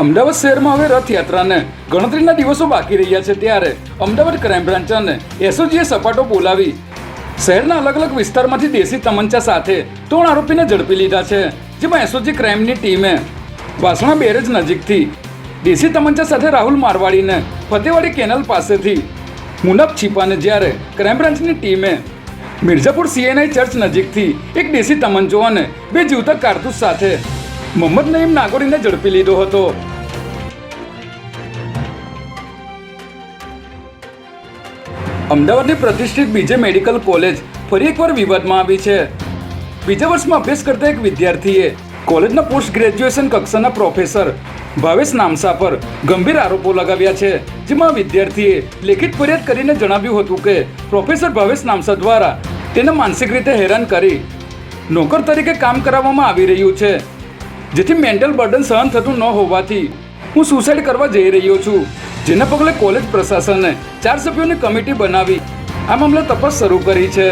અમદાવાદ શહેરમાં હવે રથયાત્રાને ગણતરીના દિવસો બાકી રહ્યા છે ત્યારે અમદાવાદ ક્રાઇમ બ્રાન્ચ અને એસઓજીએ સપાટો બોલાવી શહેરના અલગ અલગ વિસ્તારમાંથી દેશી તમંચા સાથે ત્રણ આરોપીને ઝડપી લીધા છે, જેમાં એસઓજી ક્રાઇમની ટીમે વાસણા બેરેજ નજીકથી દેશી તમંચા સાથે રાહુલ મારવાડીને ફતેવાડી કેનલ પાસેથી મુનફ છીપાને જ્યારે ક્રાઇમ બ્રાન્ચની ટીમે મિર્ઝાપુર સીએનઆઈ ચર્ચ નજીકથી એક દેશી તમંચો અને બે જીવતા કારતૂસ સાથે મોહમ્મદ નઈમ નાગોરીને ઝડપી લીધો હતો. અમદાવાદની પ્રતિષ્ઠિત બીજે મેડિકલ કોલેજ ફરી એકવાર વિવાદમાં આવી છે. બીજા વર્ષમાં અભ્યાસ કરતા એક વિદ્યાર્થીએ કોલેજના પોસ્ટ ગ્રેજ્યુએશન કક્ષાના પ્રોફેસર ભાવેશ નામસા પર ગંભીર આરોપો લગાવ્યા છે, જેમાં વિદ્યાર્થીએ લેખિત ફરિયાદ કરીને જણાવ્યું હતું કે પ્રોફેસર ભાવેશ નામસા દ્વારા તેને માનસિક રીતે હેરાન કરી નોકર તરીકે કામ કરાવવામાં આવી રહ્યું છે, જેથી મેન્ટલ બર્ડન સહન થતું ન હોવાથી હું સુસાઇડ કરવા જઈ રહ્યો છું. જેના પગલે કોલેજ પ્રશાસને ચાર સભ્યોની કમિટી બનાવી આ મામલે તપાસ શરૂ કરી છે.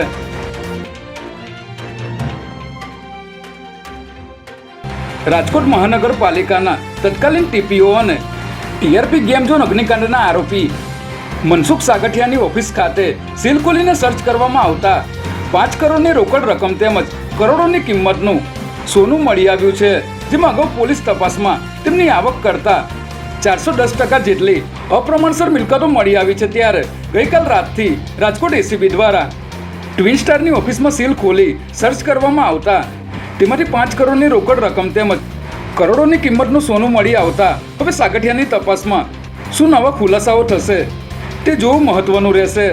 રાજકોટ મહાનગરપાલિકાના તત્કાલીન ટીપીઓ અને ટીઆરપી ગેમ ઝોન અગ્નિકાંડના આરોપી મનસુખ સાગઠિયાની ઓફિસ ખાતે સીલ ખોલીને સર્ચ કરવામાં આવતા પાંચ કરોડની રોકડ રકમ તેમજ કરોડોની કિંમતનું સોનું મળી આવ્યું છે. જેમાં અગાઉ પોલીસ તપાસમાં તેમની આવક કરતા ચારસો દસ ટકા જેટલી અપ્રમાણસર મિલકતો મળી આવી છે ત્યારે ગઈકાલ રાતથી રાજકોટ એસીબી દ્વારા ટ્વિન સ્ટારની ઓફિસમાં સીલ ખોલી સર્ચ કરવામાં આવતા તેમાંથી પાંચ કરોડની રોકડ રકમ તેમજ કરોડોની કિંમતનું સોનું મળી આવતા હવે સાગઠિયાની તપાસમાં શું નવા ખુલાસાઓ થશે તે જોવું મહત્વનું રહેશે.